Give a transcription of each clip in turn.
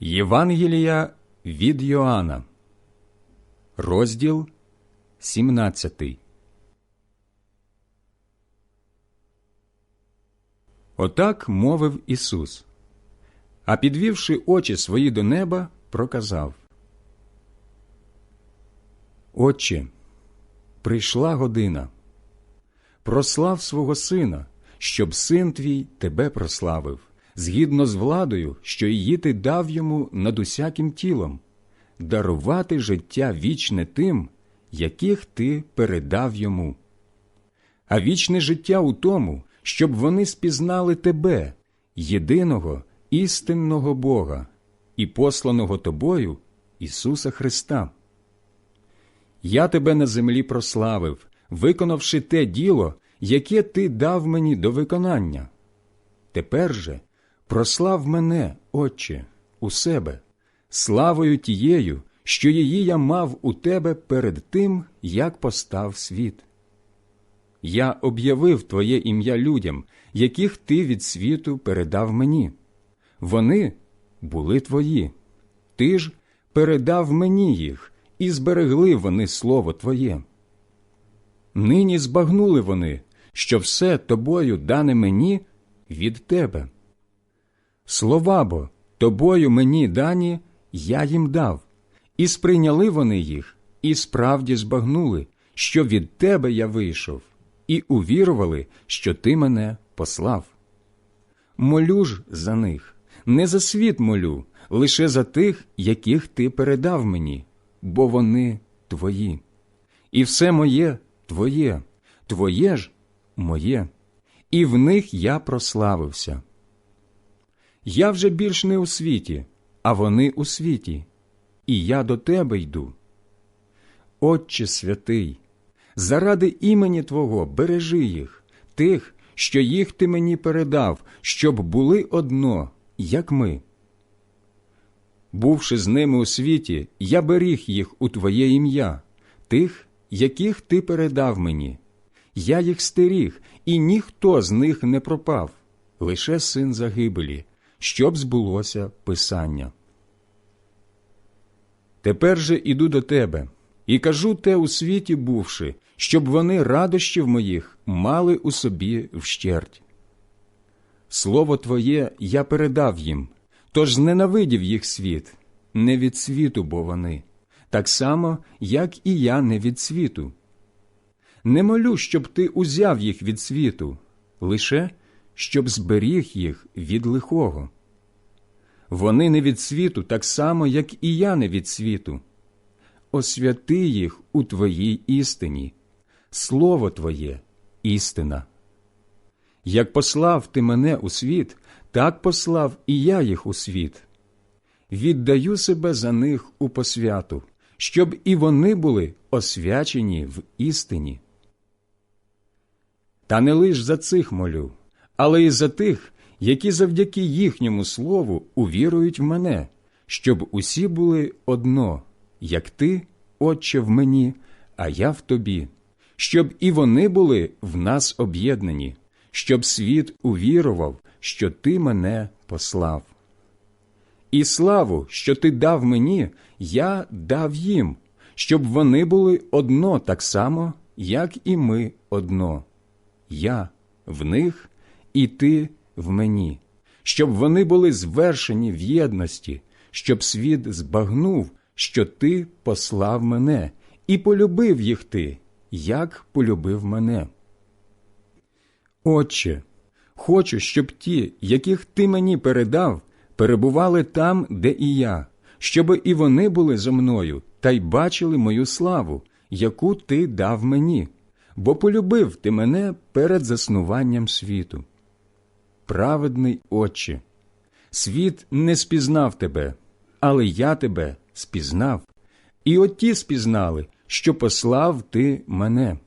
Євангелія від Йоанна, розділ 17. Отак мовив Ісус, а підвівши очі свої до неба, проказав Отче, прийшла година. Прослав свого сина, щоб син твій тебе прославив згідно з владою, що її ти дав йому над усяким тілом, дарувати життя вічне тим, яких ти передав йому. А вічне життя у тому, щоб вони спізнали тебе, єдиного істинного Бога і посланого тобою Ісуса Христа. Я тебе на землі прославив, виконавши те діло, яке ти дав мені до виконання. Тепер же прослав мене, Отче, у себе, славою тією, що її я мав у тебе перед тим, як постав світ. Я об'явив Твоє ім'я людям, яких ти від світу передав мені. Вони були твої, ти ж передав мені їх, і зберегли вони слово Твоє. Нині збагнули вони, що все тобою дане мені від тебе. Слова бо тобою мені дані, я їм дав, і сприйняли вони їх, і справді збагнули, що від тебе я вийшов, і увірували, що ти мене послав. Молю ж за них, не за світ молю, лише за тих, яких ти передав мені, бо вони твої. І все моє твоє, твоє ж моє, і в них я прославився. Я вже більш не у світі, а вони у світі, і я до тебе йду. Отче святий, заради імені Твого бережи їх, тих, що їх ти мені передав, щоб були одно, як ми. Бувши з ними у світі, я беріг їх у Твоє ім'я, тих, яких ти передав мені. Я їх стеріг, і ніхто з них не пропав, лише син загибелі щоб збулося Писання. Тепер же іду до тебе і кажу те у світі бувши, щоб вони радощів моїх мали у собі вщерть. Слово Твоє я передав їм, тож зненавидів їх світ, не від світу, бо вони, так само, як і я не від світу. Не молю, щоб ти узяв їх від світу, лише щоб зберіг їх від лихого. Вони не від світу, так само, як і я не від світу. Освяти їх у Твоїй істині, Слово Твоє істина. Як послав ти мене у світ, так послав і я їх у світ. Віддаю себе за них у посвяту, щоб і вони були освячені в істині. Та не лиш за цих молю, але й за тих, які завдяки їхньому слову увірують в мене, щоб усі були одно, як ти, Отче, в мені, а я в тобі, щоб і вони були в нас об'єднані, щоб світ увірував, що ти мене послав. І славу, що ти дав мені, я дав їм, щоб вони були одно так само, як і ми одно. Я в них, і ти в мені, щоб вони були звершені в єдності, щоб світ збагнув, що ти послав мене, і полюбив їх ти, як полюбив мене. Отче, хочу, щоб ті, яких ти мені передав, перебували там, де і я, щоб і вони були зо мною та й бачили мою славу, яку ти дав мені, бо полюбив ти мене перед заснуванням світу праведний Отче, світ не спізнав тебе, але я тебе спізнав, і оті спізнали, що послав ти мене.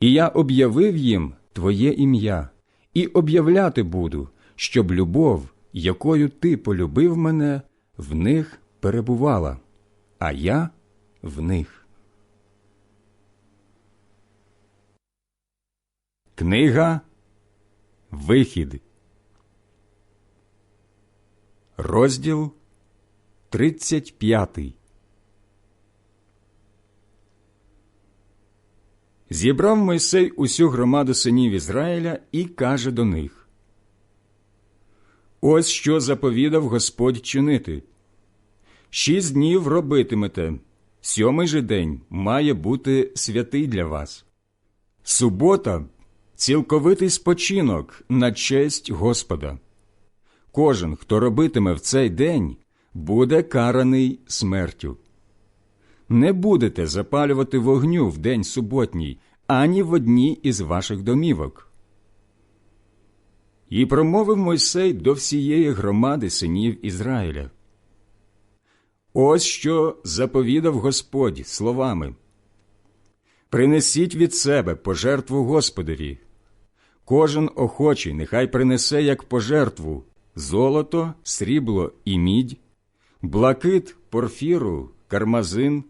І я об'явив їм Твоє ім'я, і об'являти буду, щоб любов, якою ти полюбив мене, в них перебувала, а я в них. Книга Вихід Розділ 35 Зібрав Мойсей усю громаду синів Ізраїля і каже до них Ось що заповідав Господь чинити. Шість днів робитимете, сьомий же день має бути святий для вас. Субота цілковитий спочинок на честь Господа. Кожен, хто робитиме в цей день, буде караний смертю. Не будете запалювати вогню в день суботній ані в одній із ваших домівок. І промовив Мойсей до всієї громади синів Ізраїля. Ось що заповідав Господь словами Принесіть від себе пожертву Господові. Кожен охочий нехай принесе як пожертву золото, срібло і мідь, блакит, порфіру, кармазин,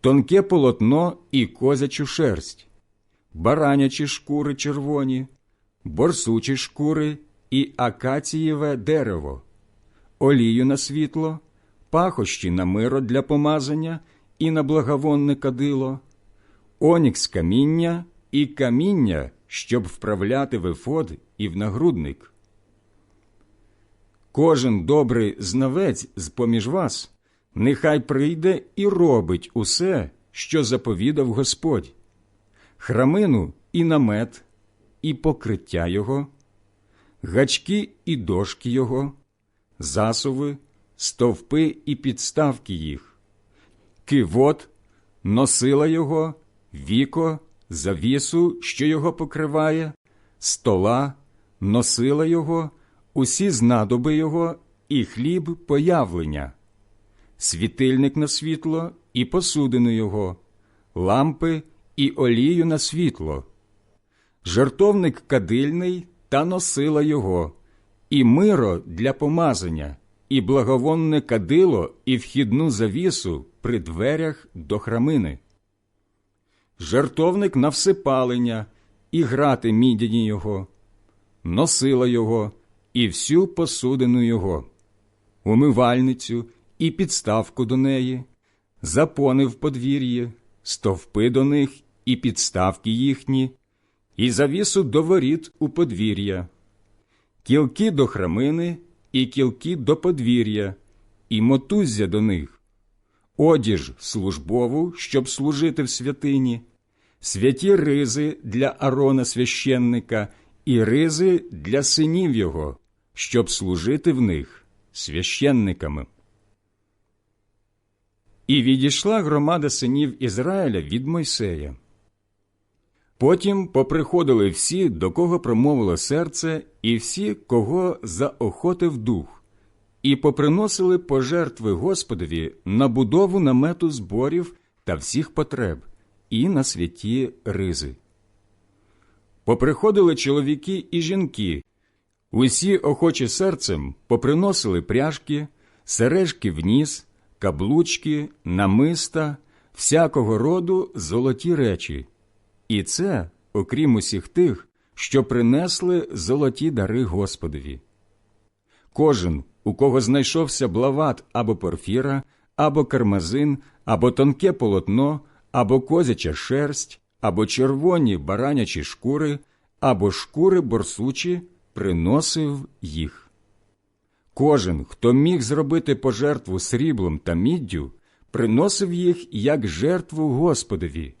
тонке полотно і козячу шерсть, баранячі шкури червоні, борсучі шкури і акацієве дерево, олію на світло, пахощі на миро для помазання і на благовонне кадило, онікс каміння і каміння, щоб вправляти в ефод і в нагрудник. Кожен добрий знавець з поміж вас, нехай прийде і робить усе, що заповідав Господь, храмину і намет, і покриття його, гачки і дошки його, засуви, стовпи і підставки їх, кивот, носила його, віко, завісу, що його покриває, стола, носила його, усі знадоби його і хліб появлення, світильник на світло і посудину його, лампи і олію на світло, жертовник кадильний та носила його, і миро для помазання, і благовонне кадило і вхідну завісу при дверях до храмини. Жертовник на всипалення, і грати мідяні його, носила його і всю посудину його, умивальницю і підставку до неї, запони в подвір'ї, стовпи до них і підставки їхні, і завісу до воріт у подвір'я, кілки до храмини і кілки до подвір'я, і мотуззя до них, одіж службову, щоб служити в святині, святі ризи для арона священника і ризи для синів його, щоб служити в них священниками. І відійшла громада синів Ізраїля від Мойсея. Потім поприходили всі, до кого промовило серце, і всі, кого заохотив дух, і поприносили пожертви Господові на будову намету зборів та всіх потреб, і на святі ризи. Поприходили чоловіки і жінки, усі охочі серцем поприносили пряжки, сережки в ніс, каблучки, намиста, всякого роду золоті речі. І це, окрім усіх тих, що принесли золоті дари Господові. Кожен, у кого знайшовся блават або порфіра, або кармазин, або тонке полотно, або козяча шерсть, або червоні баранячі шкури, або шкури борсучі, приносив їх. Кожен, хто міг зробити пожертву сріблом та міддю, приносив їх як жертву Господові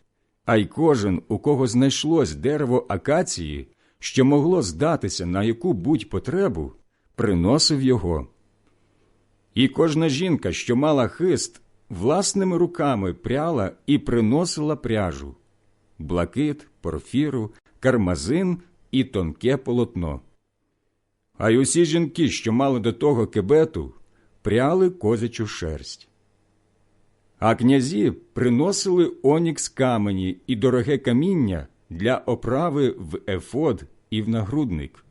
а й кожен, у кого знайшлось дерево акації, що могло здатися на яку будь потребу, приносив його. І кожна жінка, що мала хист, власними руками пряла і приносила пряжу блакит, порфіру, кармазин і тонке полотно. А й усі жінки, що мали до того кебету, пряли козячу шерсть. А князі приносили онікс камені і дороге каміння для оправи в ефод і в нагрудник,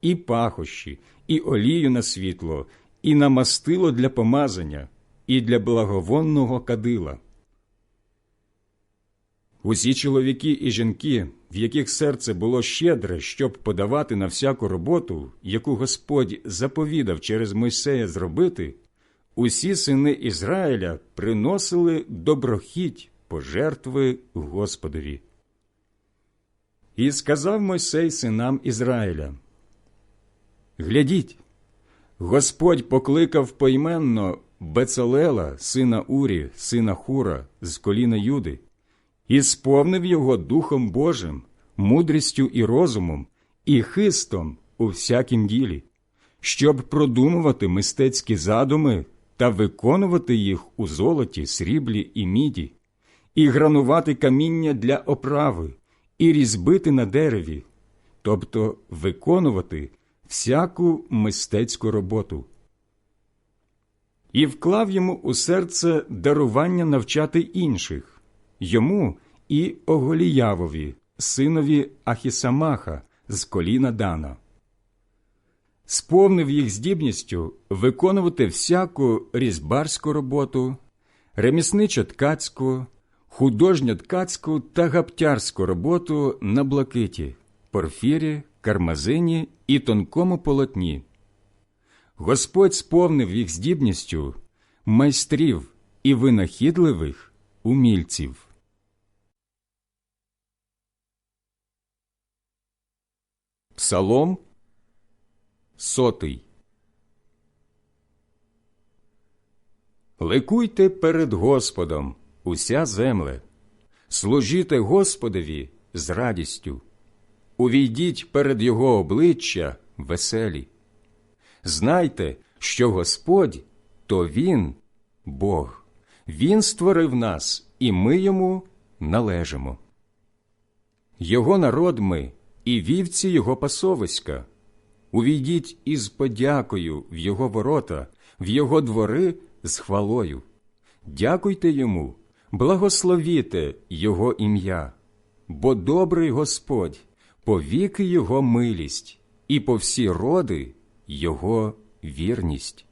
і пахощі, і олію на світло, і на мастило для помазання, і для благовонного кадила. Усі чоловіки і жінки, в яких серце було щедре, щоб подавати на всяку роботу, яку Господь заповідав через Мойсея зробити, усі сини Ізраїля приносили доброхіть пожертви Господові. І сказав Мойсей синам Ізраїля: Глядіть, Господь покликав поіменно Бецалела, сина Урі, сина Хура, з коліна Юди, і сповнив його Духом Божим, мудрістю і розумом, і хистом у всякім ділі, щоб продумувати мистецькі задуми та виконувати їх у золоті, сріблі і міді, і гранувати каміння для оправи, і різьбити на дереві, тобто виконувати всяку мистецьку роботу. І вклав йому у серце дарування навчати інших, йому і Оголіявові, синові Ахісамаха з коліна Дана. Сповнив їх здібністю виконувати всяку різьбарську роботу, ремісничо ткацьку, художньо ткацьку та гаптярську роботу на блакиті, порфірі, кармазині і тонкому полотні. Господь сповнив їх здібністю майстрів і винахідливих умільців. Псалом сотий. Ликуйте перед Господом, уся земле, служіте Господові з радістю, увійдіть перед Його обличчя веселі. Знайте, що Господь то Він, Бог, Він створив нас, і ми йому належимо. Його народ ми і вівці Його пасовиська. Увійдіть із подякою в Його ворота, в Його двори з хвалою. Дякуйте йому, благословіте Його ім'я, бо добрий Господь, повіки Його милість, і по всі роди Його вірність.